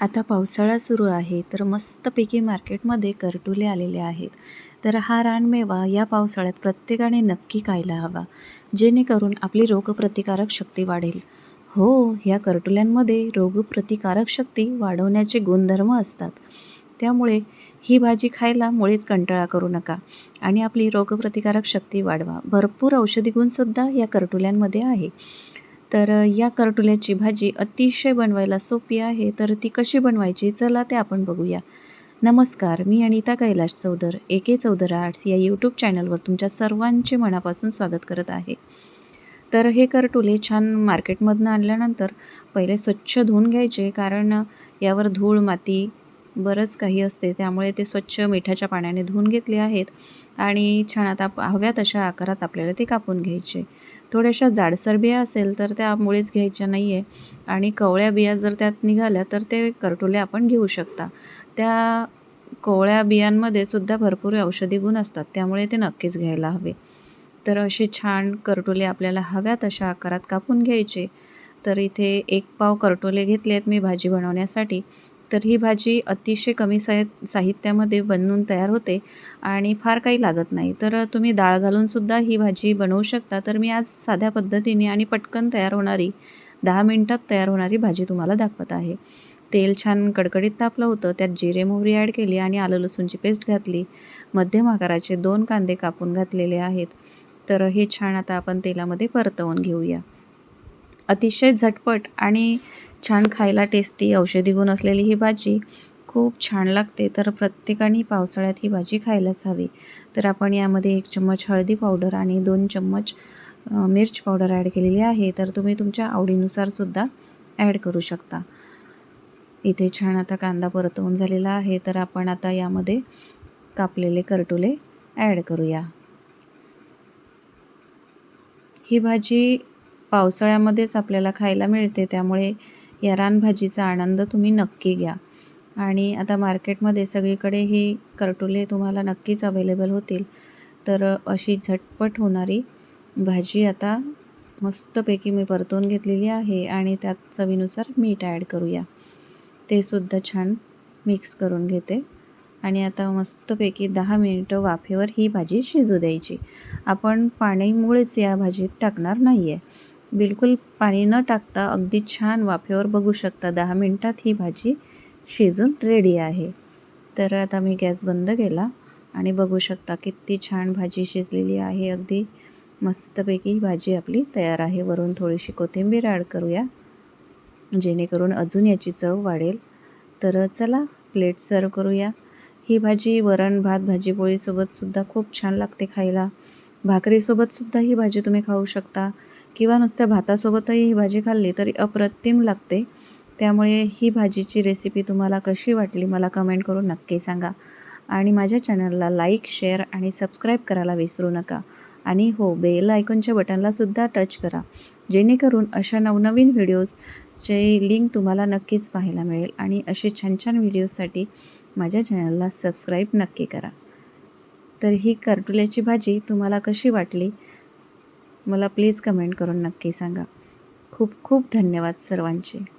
आता पावसाळा सुरू आहे तर मस्तपैकी मार्केटमध्ये करटुले आलेले आहेत. तर हा रानमेवा या पावसाळ्यात प्रत्येकाने नक्की खायला हवा जेणेकरून आपली रोगप्रतिकारक शक्ती वाढेल. हो ह्या करटुल्यांमध्ये रोगप्रतिकारक शक्ती वाढवण्याचे गुणधर्म असतात. त्यामुळे ही भाजी खायला मुळीच कंटाळा करू नका आणि आपली रोगप्रतिकारक शक्ती वाढवा. भरपूर औषधी गुणसुद्धा या करटुल्यांमध्ये आहे. तर या करटुल्याची भाजी अतिशय बनवायला सोपी आहे. तर ती कशी बनवायची? चला ते आपण बघूया. नमस्कार मी Anita Kailash Chaudhar A K Chaudhar arts या यूट्यूब चॅनलवर तुमच्या सर्वांचे मनापासून स्वागत करत आहे. तर हे करटुले छान मार्केटमधनं आणल्यानंतर पहिले स्वच्छ धुवून घ्यायचे कारण यावर धूळ माती बरंच काही असते. त्यामुळे ते स्वच्छ मिठाच्या पाण्याने धुवून घेतले आहेत आणि छान आता हव्या तशा आकारात आपल्याला ते कापून घ्यायचे. थोड्याशा जाडसर बिया असेल तर त्या मुळीच घ्यायच्या नाही आहे आणि कवळ्या बिया जर त्यात निघाल्या तर ते करटोले आपण घेऊ शकता. त्या कोवळ्या बियांमध्ये सुद्धा भरपूर औषधी गुण असतात. त्यामुळे ते नक्कीच घ्यायला हवे. तर असे छान करटोले आपल्याला हव्या तशा आकारात कापून घ्यायचे. तर इथे एक पाव करटोले घेतले आहेत मी भाजी बनवण्यासाठी. तर ही भाजी अतिशय कमी साहि साहित्यामध्ये बनवून तयार होते आणि फार काही लागत नाही. तर तुम्ही डाळ घालूनसुद्धा ही भाजी बनवू शकता. तर मी आज साध्या पद्धतीने आणि पटकन तयार होणारी दहा मिनटात तयार होणारी भाजी तुम्हाला दाखवत आहे. तेल छान कडकडीत तापलं होतं त्यात जिरे मोहरी ॲड केली आणि आलं लसूणची पेस्ट घातली. मध्यम आकाराचे दोन कांदे कापून घातलेले आहेत. तर हे छान आता आपण तेलामध्ये परतवून घेऊया. अतिशय झटपट आणि छान खायला टेस्टी औषधी गुण असलेली ही भाजी खूप छान लागते. तर प्रत्येकाने पावसाळ्यात ही भाजी खायलाच हवी. तर आपण यामध्ये एक चम्मच हळदी पावडर आणि दोन चम्मच मिर्च पावडर ॲड केलेली आहे. तर तुम्ही तुमच्या आवडीनुसार सुद्धा ॲड करू शकता. इथे छान आता कांदा परतवून झालेला आहे. तर आपण आता यामध्ये कापलेले करटुले ॲड करूया. ही भाजी पावसाळ्यामध्येच आपल्याला खायला मिळते. त्यामुळे या रानभाजीचा आनंद तुम्ही नक्की घ्या. आणि आता मार्केटमध्ये सगळीकडे ही करटुले तुम्हाला नक्कीच अवेलेबल होतील. तर अशी झटपट होणारी भाजी आता मस्तपैकी मी परतून घेतलेली आहे आणि त्यात चवीनुसार मीठ ॲड करूया. ते सुद्धा छान मिक्स करून घेते. आणि आता मस्तपैकी दहा मिनिटं वाफेवर ही भाजी शिजू द्यायची. आपण पाण्यामुळेच या भाजीत टाकणार नाही आहे बिलकुल पाणी न टाकता अगदी छान वाफेवर बघू शकता. दहा मिनटात ही भाजी शिजून रेडी आहे. तर आता मी गॅस बंद केला आणि बघू शकता किती छान भाजी शिजलेली आहे. अगदी मस्तपैकी भाजी आपली तयार आहे. वरून थोडीशी कोथिंबीर ॲड करूया जेणेकरून अजून याची चव वाढेल. तर चला प्लेट सर्व करूया. ही भाजी वरण भात भाजी पोळीसोबतसुद्धा खूप छान लागते खायला. भाकरीसोबतसुद्धा ही भाजी तुम्ही खाऊ शकता. किंवा नुसत्या भातासोबतही ही भाजी खाल्ली तरी अप्रतिम लागते. त्यामुळे ही भाजीची रेसिपी तुम्हाला कशी वाटली मला कमेंट करून नक्की सांगा. आणि माझ्या चॅनलला लाईक शेअर आणि सबस्क्राईब करायला विसरू नका. आणि हो बेल आयकॉनच्या बटनलासुद्धा टच करा. जेणेकरून अशा नवनवीन व्हिडिओजचे लिंक तुम्हाला नक्कीच पाहायला मिळेल. आणि असे छान छान व्हिडिओजसाठी माझ्या चॅनलला सबस्क्राईब नक्की करा. तर ही करटुल्याची भाजी तुम्हाला कशी वाटली? मला प्लीज कमेंट करून नक्की सांगा. खूप खूप धन्यवाद सर्वांचे.